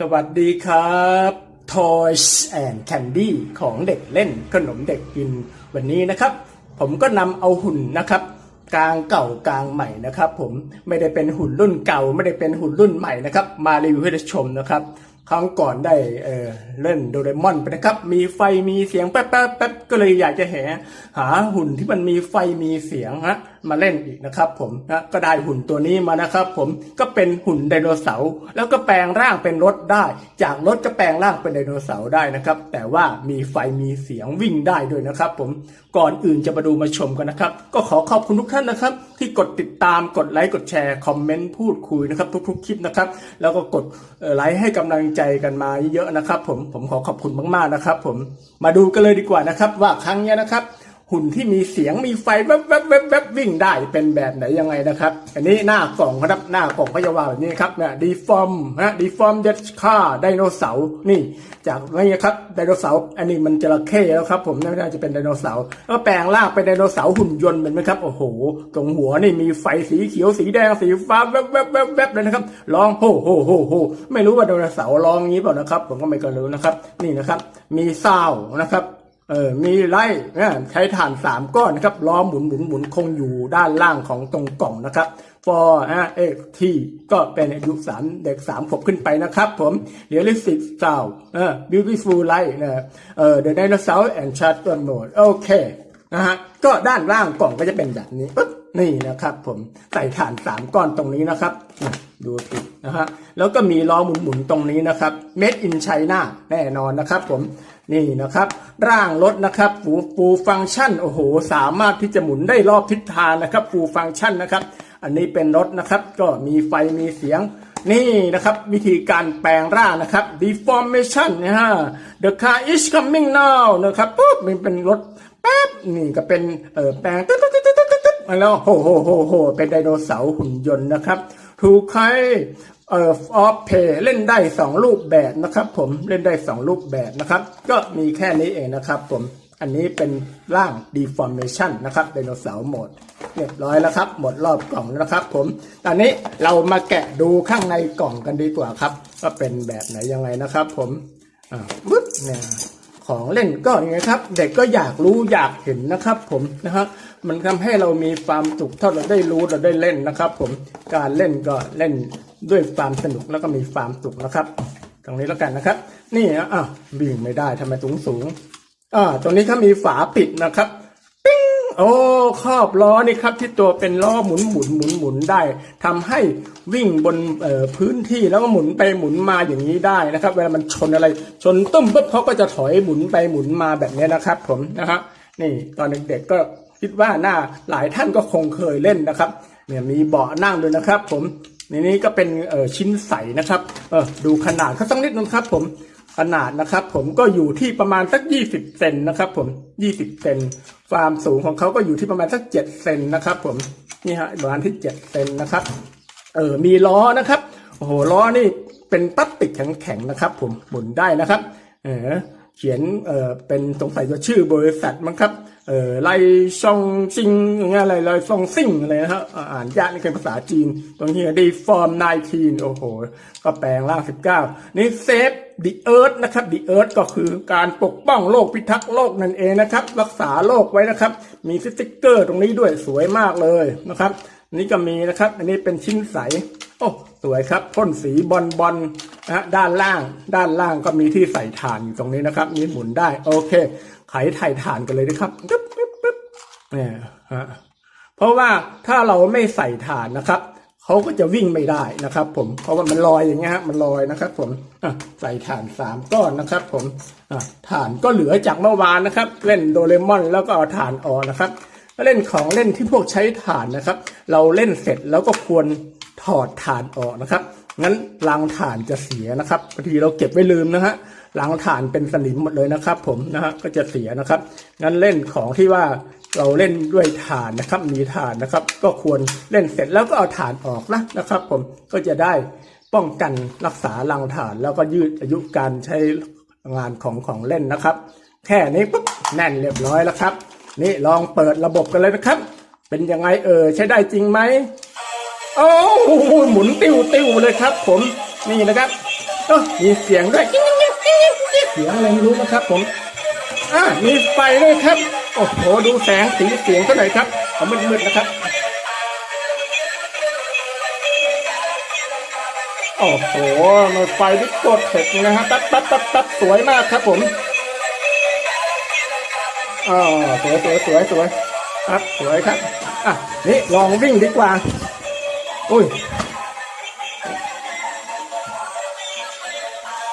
สวัสดีครับ Toys and Candy ของเด็กเล่นขนมเด็กกินวันนี้นะครับ ผมก็นำเอาหุ่นนะครับ กลางเก่ากลางใหม่นะครับ ผมไม่ได้เป็นหุ่นรุ่นเก่า ไม่ได้เป็นหุ่นรุ่นใหม่นะครับ มารีวิวให้ชมนะครับ ครั้งก่อนได้เออเล่นโดเรมอนไปนะครับ มีไฟมีเสียงแป๊บแป๊บแป๊บก็เลยอยากจะแหหาหุ่นที่มันมีไฟมีเสียงฮะ มาเล่นอีกนะครับผมนะก็ได้หุ่นตัวนี้มานะครับผมก็เป็นหุ่นไดโนเสาร์แล้วก็แปลงร่างเป็นรถได้ จากรถก็แปลงร่างเป็นไดโนเสาร์ได้นะครับ แต่ว่ามีไฟมีเสียงวิ่งได้ด้วยนะครับ ผมก่อนอื่นจะมาดูมาชมกันนะครับ ก็ขอขอบคุณทุกท่านนะครับ ที่กดติดตามกดไลค์กดแชร์คอมเมนต์พูดคุยนะครับทุกๆคลิปนะครับ แล้วก็กดไลค์ให้กำลังใจกันมาเยอะๆนะครับ ผมผมขอขอบคุณมากๆนะครับ ผมมาดูกันเลยดีกว่านะครับ ว่าครั้งเนี้ยนะครับ หุ่นที่มีเสียงมีไฟแวบแวบแวบแวบวิ่งได้เป็นแบบไหนยังไงนะครับ อันนี้หน้ากล่องครับหน้ากล่องก็จะว่าแบบนี้ครับเนี่ยดีฟอร์มฮะดีฟอร์มเดชค่าไดโนเสาร์นี่ จากนี่ครับไดโนเสาร์อันนี้มันจระเข้แล้วครับ ผมน่าจะเป็นไดโนเสาร์แล้วแปลงร่างเป็นไดโนเสาร์หุ่นยนต์เป็นไหมครับโอ้โห ตรงหัวนี่มีไฟสีเขียวสีแดงสีฟ้าแวบแวบแวบแวบเลยนะครับร้องโฮโฮโฮโฮไม่รู้ว่าไดโนเสาร์ร้องงี้เปล่านะครับ ผมก็ไม่ก็รู้นะครับ นี่นะครับ มีซาวนะครับ เออมีไล่ใช้ถ่านสามก้อนนะครับล้อหมุนหมุนหมุนคงอยู่ด้านล่างของตรงกล่องนะครับ for อะเอ็กทีก็เป็นอายุสามเด็กสามขวบขึ้นไปนะครับผม realistic sound เออ beautiful light นะเออ the dinosaur and charter mode โอเคนะฮะก็ด้านล่างกล่องก็จะเป็นแบบนี้นี่นะครับผมใส่ถ่านสามก้อนตรงนี้นะครับดูผิดนะฮะแล้วก็มีล้อหมุนๆตรงนี้นะครับ made in China แน่นอนนะครับผม นี่นะครับ ร่างรถนะครับฟูฟูฟังก์ชันโอ้โห สามารถที่จะหมุนได้รอบทิศทางนะครับฟูฟังก์ชันนะครับ อันนี้เป็นรถนะครับ ก็มีไฟมีเสียงนี่นะครับวิธีการแปลงร่างนะครับ deformation นะฮะ the car is coming now นะครับปุ๊บมันเป็นรถแป๊บนี่ก็เป็นเออแปลงตึ๊ดตึ๊ดตึ๊ดตึ๊ดตึ๊ดตึ๊ดมาแล้วโหโหโหโหเป็นไดโนเสาร์หุ่นยนต์นะครับ ถูกใครเอ่อออฟเพย์เล่นได้สองรูปแบบนะครับผมเล่นได้สองรูปแบบนะครับ ก็มีแค่นี้เองนะครับผมอันนี้เป็นร่าง deformation นะครับไดโนเสาร์หมดเรียบร้อยแล้วครับ หมดรอบกล่องแล้วนะครับ ผม ตอนนี้เรามาแกะดูข้างในกล่องกันดีกว่าครับว่าเป็นแบบไหนยังไงนะครับ ผมอ่าปึ๊บเนี่ย ของเล่นก็ยังไงครับ เด็กก็อยากรู้อยากเห็นนะครับผมนะฮะมันทำให้เรามีความสุขถ้าเราได้รู้เราได้เล่นนะครับ ผมการเล่นก็เล่นด้วยความสนุกแล้วก็มีความสุขนะครับ ตรงนี้แล้วกันนะครับ นี่อะวิ่งไม่ได้ทำไมสูงสูงอ่าตรงนี้ถ้ามีฝาปิดนะครับ โอ้ครอบล้อนี่ครับ ที่ตัวเป็นล้อหมุนหมุนหมุนหมุนได้ทำให้วิ่งบนพื้นที่แล้วก็หมุนไปหมุนมาอย่างนี้ได้นะครับ เวลามันชนอะไร ชนตุ้มปุ๊บเขาก็จะถอยหมุนไปหมุนมาแบบนี้นะครับ ผมนะฮะนี่ตอนเด็กๆก็คิดว่าหน้าหลายท่านก็คงเคยเล่นนะครับเนี่ยมีเบาะนั่งด้วยนะครับ ผมในนี่ก็เป็นชิ้นใสนะครับเออดูขนาดเขาสักนิดนึงครับ ผม ขนาดนะครับ ผมก็อยู่ที่ประมาณสัก 20 เซนนะครับ ผม 20 เซนความสูงของเขาก็อยู่ที่ประมาณสัก 7 เซนนะครับ ผมนี่ฮะประมาณที่ 7 เซนนะครับ เออมีล้อนะครับโอ้โหล้อนี่เป็นพลาสติกแข็งๆนะครับ ผมหมุนได้นะครับ เออเขียนเออเป็นสงสัยจะชื่อบริษัทมั้งครับเออไลซองซิงอย่างเงี้ยอะไรไลซองซิงอะไรนะฮะอ่าอ่านยากนี่เป็นภาษาจีน ตรงนี้ดีฟอร์ม19โอ้โห ก็แปลงร่าง19นี่เซฟ ร์ธนะครับดีเอิร์ธก็คือการปกป้องโลกพิทักษ์โลกนั่นเองนะครับ รักษาโลกไว้นะครับ มีสติ๊กเกอร์ตรงนี้ด้วยสวยมากเลยนะครับนี่ก็มีนะครับ อันนี้เป็นชิ้นใส โอ้สวยครับพ่นสีบอลบอลนะฮะด้านล่าง ด้านล่างก็มีที่ใส่ถ่านอยู่ตรงนี้นะครับนี่หมุนได้ โอเค ไขไถ่ถ่านกันเลยนะครับปึ๊บปึ๊บปึ๊บเนี่ยฮะเพราะว่าถ้าเราไม่ใส่ถ่านนะครับ เขาก็จะวิ่งไม่ได้นะครับผมเพราะว่ามันลอยอย่างเงี้ยฮะมันลอยนะครับ ผมใส่ถ่านสามก้อนนะครับ ผมอะถ่านก็เหลือจากเมื่อวานนะครับ เล่นโดเรมอนแล้วก็เอาถ่านออกนะครับเล่นของเล่นที่พวกใช้ถ่านนะครับ เราเล่นเสร็จแล้วก็ควรถอดถ่านออกนะครับงั้นรังถ่านจะเสียนะครับบางทีเราเก็บไว้ลืมนะฮะรังถ่านเป็นสนิมหมดเลยนะครับ ผมนะฮะก็จะเสียนะครับงั้นเล่นของที่ว่า เราเล่นด้วยถ่านนะครับ มีถ่านนะครับ ก็ควรเล่นเสร็จแล้วก็เอาถ่านออกนะนะครับ ผมก็จะได้ป้องกันรักษารังถ่านแล้วก็ยืดอายุการใช้งานของของเล่นนะครับ แค่นี้ปุ๊บแน่นเรียบร้อยแล้วครับ นี่ลองเปิดระบบกันเลยนะครับ เป็นยังไงเออใช้ได้จริงไหมโอ้โหหมุนติวติวเลยครับ ผมนี่นะครับเออมีเสียงด้วยเสียงอะไรไม่รู้นะครับ ผมอ่ามีไฟด้วยครับ โอ้โหดูแสงสีเสียงก็หน่อยครับเอามืดๆนะครับโอ้โหมันไฟที่กดเสร็จนะฮะตัดตัดตัดตัดสวยมากครับผมอ๋อสวยสวยสวยสวยครับสวยครับอะนี่ลองวิ่งดีกว่าอุ้ย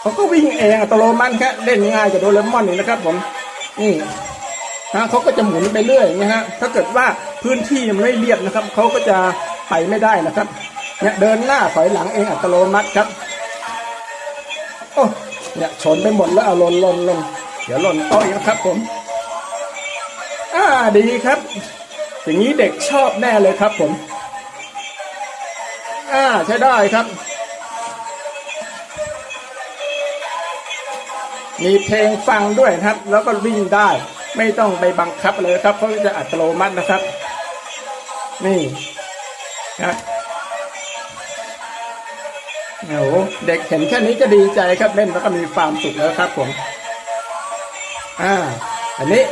เขาก็วิ่งเองอัตโนมัติครับเล่นง่ายกับโดเรมอนนี่นะครับผมนี่ นะเขาก็จะหมุนไปเรื่อยนะฮะถ้าเกิดว่าพื้นที่มันไม่เรียบนะครับเขาก็จะไปไม่ได้นะครับเนี่ยเดินหน้าถอยหลังเองอัตโนมัติครับโอ้เนี่ยชนไปหมดแล้วเอาลนลนลนเดี๋ยวหล่นโต้อยนะครับผมอ่าดีครับ อย่างนี้เด็กชอบแน่เลยครับผมอ่าใช้ได้ครับมีเพลงฟังด้วยครับ แล้วก็วิ่งได้ ไม่ต้องไปบังคับเลยครับเพราะจะอัตโนมัตินะครับ นี่นะโอ้โหเด็กเห็นแค่นี้ก็ดีใจครับเล่นแล้วก็มีความสุขแล้วครับผม อ่า อันนี้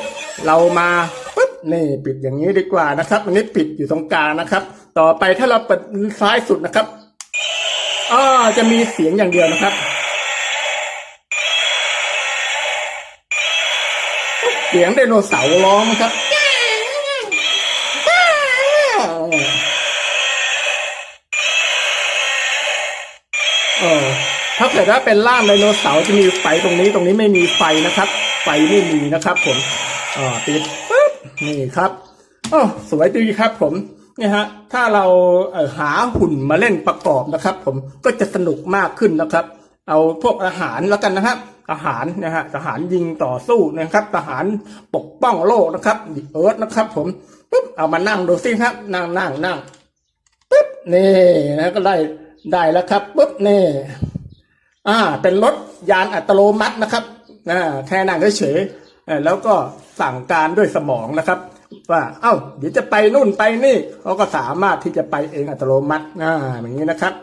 เรามาปุ๊บนี่ปิดอย่างนี้ดีกว่านะครับ อันนี้ปิดอยู่ตรงกลางนะครับ ต่อไปถ้าเราเปิดซ้ายสุดนะครับอ่าจะมีเสียงอย่างเดียวนะครับ เสียงไดโนเสาร์ร้องครับ เออถ้าเกิดว่าเป็นร่างไดโนเสาร์จะมีไฟตรงนี้ตรงนี้ไม่มีไฟนะครับ ไฟไม่มีนะครับ ผมอ่าปิดปึ๊บนี่ครับโอ้สวยดีครับ ผมเนี่ยฮะ ถ้าเราเหาหุ่นมาเล่นประกอบนะครับ ผมก็จะสนุกมากขึ้นนะครับ เอาพวกอาหารแล้วกันนะครับ ทหารนะฮะทหารยิงต่อสู้นะครับ ทหารปกป้องโลกนะครับดิเอิร์ธนะครับ ผมปึ๊บเอามานั่งดูสิครับนั่งนั่งนั่งปึ๊บนี่นะก็ได้ได้แล้วครับปึ๊บนี่อ่า เป็นรถยานอัตโนมัตินะครับอ่าแค่นั่งเฉยๆเอ่อแล้วก็สั่งการด้วยสมองนะครับ ว่าเอ้าเดี๋ยวจะไปนู่นไปนี่เขาก็สามารถที่จะไปเองอัตโนมัติอ่าอย่างนี้นะครับ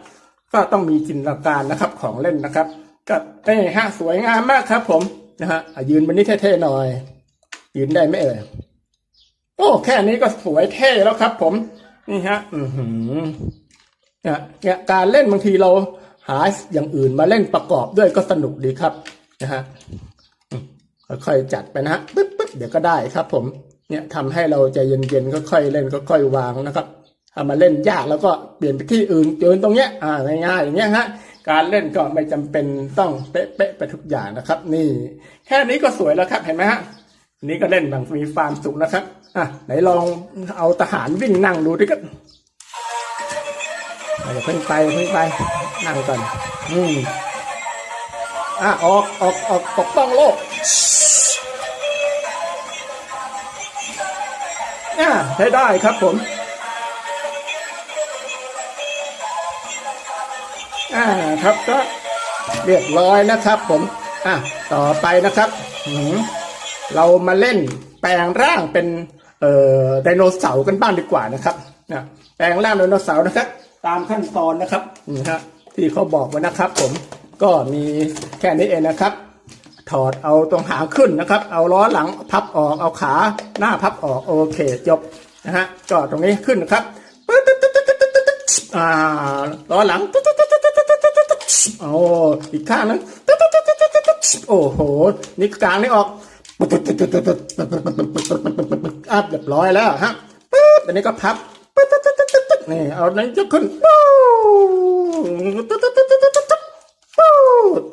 ก็ต้องมีจินตนาการนะครับของเล่นนะครับ ก็นี่ฮะสวยงามมากครับ ผมนะฮะยืนบนนี้เท่ๆหน่อย ยืนได้ไหมเอ่ยโอ้แค่นี้ก็สวยเท่แล้วครับ ผมนี่ฮะ อือหือเนี่ยเนี่ยการเล่นบางทีเราหาอย่างอื่นมาเล่นประกอบด้วยก็สนุกดีครับนะฮะค่อยๆจัดไปนะฮะปึ๊บปึ๊บเดี๋ยวก็ได้ครับ ผม เนี่ยทำให้เราใจเย็นๆค่อยๆเล่นค่อยๆวางนะครับถ้ามาเล่นยากแล้วก็เปลี่ยนไปที่อื่นเดินตรงเนี้ย อ่าง่ายๆอย่างเงี้ยฮะ การเล่นก็ไม่จำเป็นต้องเป๊ะๆไปทุกอย่างนะครับ นี่แค่นี้ก็สวยแล้วครับเห็นไหมฮะนนี้ก็เล่นแบบมีความสุขนะครับอะไหนลองเอาทหารวิ่งนั่งดูดิครับอย่าเพิ่งไปเพิ่งไปนั่งก่อนอืมอะออกออกออกปกป้องโลกอ่าใช้ได้ครับผม อ่าครับก็เรียบร้อยนะครับผมอะต่อไปนะครับเรามาเล่นแปลงร่างเป็นเอ่อไดโนเสาร์กันบ้างดีกว่านะครับนะแปลงร่างไดโนเสาร์นะครับ ตามขั้นตอนนะครับนี่ฮะที่เขาบอกไว้นะครับ ผมก็มีแค่นี้เองนะครับ ถอดเอาตรงหางขึ้นนะครับ เอาล้อหลังพับออกเอาขาหน้าพับออกโอเคจบนะฮะก็ตรงนี้ขึ้นนะครับปึ๊ดตึ๊ดตึ๊ดตึ๊ดตึ๊ดตึ๊ดอ่าล้อหลังตึ๊ดตึ๊ด โอ้อีกข้างนึงโอ้โหนี่กลางนี่ออกอะเรียบร้อยแล้วฮะปึ๊บอันนี้ก็พับนี่เอานั้นยกขึ้นปู๊ตึ๊ดตึ๊ดตึ๊ดตึ๊ดตึ๊ดตึ๊ดปู๊ด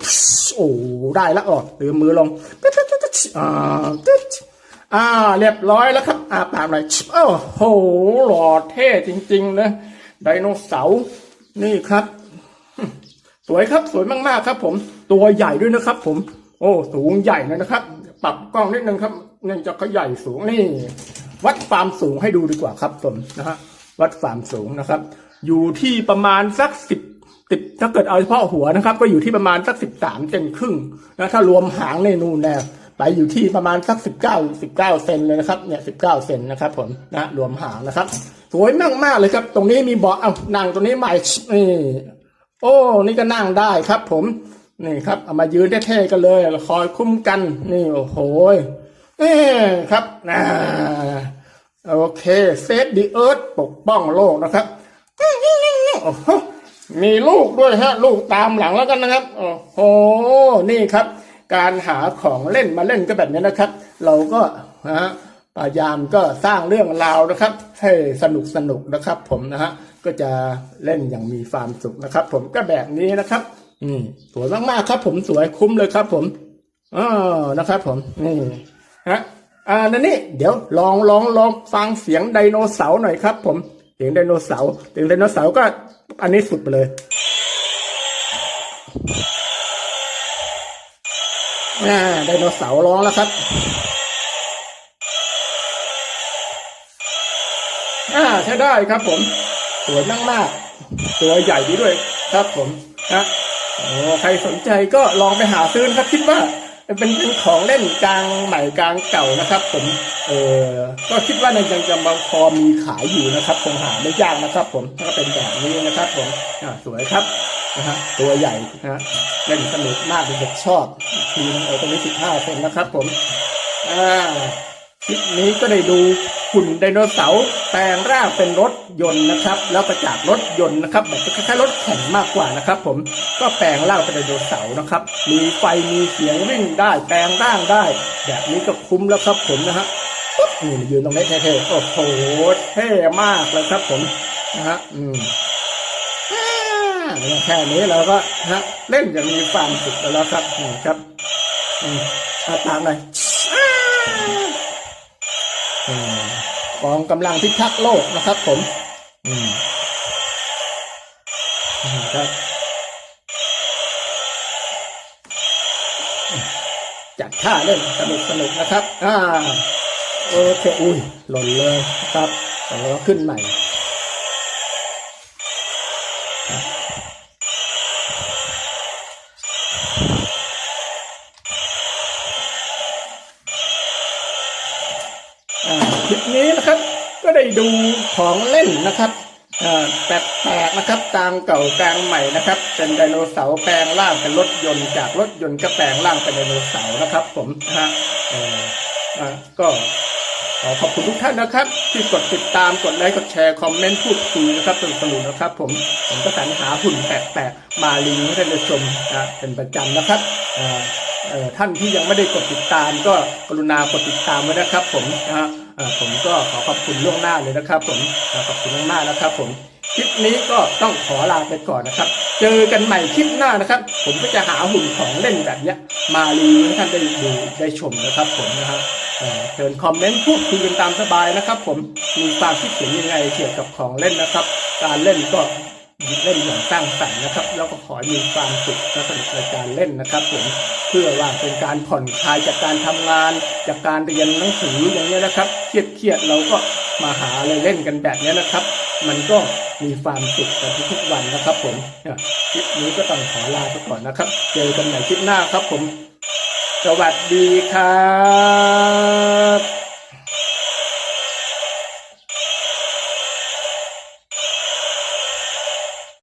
โอ้ได้แล้วอ๋อลืมมือลงอ่าอ่าเรียบร้อยแล้วครับอ่าปากหน่อยโอ้โหหล่อเท่จริงๆนะไดโนเสาร์นี่ครับ สวยครับสวยมากๆครับผมตัวใหญ่ด้วยนะครับ ผม โอ้สูงใหญ่เลยนะครับ ปรับกล้องนิดนึงครับเนื่องจากเขาใหญ่สูงนี่ วัดความสูงให้ดูดีกว่าครับผมนะฮะวัดความสูงนะครับ อยู่ที่ประมาณสักสิบสิบถ้าเกิดเอาเฉพาะหัวนะครับ ก็อยู่ที่ประมาณสักสิบสามเซนครึ่งนะถ้ารวมหางในนูนแน่ไปอยู่ที่ประมาณสักสิบเก้าสิบเก้าเซนเลยนะครับเนี่ยสิบเก้าเซนนะครับ ผมนะรวมหางนะครับ สวยมากมากเลยครับ ตรงนี้มีเบาะเอานั่งตรงนี้ใหม่นี่ อ้นี่ก็นั่งได้ครับ ผมนี่ครับเอามายืนเท่ๆกันเลยคอยคุ้มกันนี่โอ้โหเอ้ครับนะโอเคเซฟดีเอิร์ธปกป้องโลกนะครับโอ้โหมีลูกด้วยฮะ ลูกตามหลังแล้วกันนะครับ โอ้โหนี่ครับ การหาของเล่นมาเล่นก็แบบนี้นะครับ เราก็ฮะ พยายามก็สร้างเรื่องราวนะครับ ให้สนุกสนุกนะครับ ผมนะฮะก็จะเล่นอย่างมีความสุขนะครับ ผมก็แบบนี้นะครับอืมสวยมากๆครับ ผมสวยคุ้มเลยครับ ผมอ๋อนะครับ ผมนี่ฮะอ่านั่นนี่เดี๋ยวลองลองลองฟังเสียงไดโนเสาร์หน่อยครับ ผมเสียงไดโนเสาร์เสียงไดโนเสาร์ก็ อันนี้สุดไปเลยอ่าไดโนเสาร์ร้องแล้วครับ อ่าใช้ได้ครับผม สวยมากมากๆตัวใหญ่ดีด้วยครับผมนะโอ้ใครสนใจก็ลองไปหาซื้อนะครับคิดว่าเป็นเป็นของเล่นกลางใหม่กลางเก่านะครับ ผม เออก็คิดว่ายังยังมาพอมีขายอยู่นะครับคงหาไม่ยากนะครับ ผมก็เป็นแบบนี้นะครับ ผมอ่าสวยครับนะฮะตัวใหญ่นะฮะเล่นสนุกมากเด็กชอบทีนึงเออตรงนี้สิบห้าเซนนะครับ ผมอ่า คลิปนี้ก็ได้ดูหุ่นไดโนเสาร์แปลงร่างเป็นรถยนต์นะครับ แล้วก็จากรถยนต์นะครับแบบคล้ายๆรถแข่งมากกว่านะครับ ผมก็แปลงร่างเป็นไดโนเสาร์นะครับ มีไฟมีเสียงวิ่งได้แปลงร่างได้ แบบนี้ก็คุ้มแล้วครับผมนะฮะปุ๊บนี่ยืนตรงนี้เท่ๆโอ้โหเท่มากเลยครับผมนะฮะอืมอ่าแค่นี้เราก็ฮะเล่นอย่างมีความสุขแล้วครับนี่ครับอืมอาตามหน่อย กองกำลังพิทักษ์โลกนะครับผมครับจัดท่าเล่นสนุกสนุกนะครับ อ่า โอเค อุ้ย หล่นเลยครับแล้วขึ้นใหม่ แปลกๆนะครับกลางเก่ากลางใหม่นะครับ เป็นไดโนเสาร์แปลงร่างเป็นรถยนต์จากรถยนต์ก็แปลงร่างเป็นไดโนเสาร์นะครับ ผมนะฮะเอ่ออ่าก็ขอขอบคุณทุกท่านนะครับ ที่กดติดตามกดไลค์กดแชร์คอมเมนต์พูดคุยนะครับสนุกสนุกนะครับ ผมผมก็สรรหาหุ่นแปลกๆมาลิงให้ท่านได้ชมนะเป็นประจำนะครับเอ่อท่านที่ยังไม่ได้กดติดตามก็กรุณากดติดตามไว้นะครับ ผมนะฮะผมก็ขอขอบคุณล่วงหน้าเลยนะครับ ผมขอบคุณมากๆนะครับ ผม คลิปนี้ก็ต้องขอลาไปก่อนนะครับ เจอกันใหม่คลิปหน้านะครับ ผมก็จะหาหุ่นของเล่นแบบเนี้ย มารีวิวให้ท่านได้ดูได้ชมนะครับผมนะฮะเอ่อเชิญคอมเมนต์พูดคุยกันตามสบายนะครับ ผมมีความคิดเห็นยังไงเกี่ยวกับของเล่นนะครับ การเล่นก็เล่นอย่างสร้างสรรค์นะครับ แล้วก็ขอมีความสุขและสนุกในการเล่นนะครับ ผมเพื่อว่าเป็นการผ่อนคลายจากการทำงาน จากการเรียนหนังสืออย่างนี้ยนะครับเครียดเครียดเราก็มาหาอะไรเล่นกันแบบนี้นะครับ มันก็ มีความสุขกันทุกวันนะครับผมคลิปนี้ก็ต้องขอลาไปก่อนนะครับ เจอกันใหม่คลิปหน้าครับผม สวัสดีครับ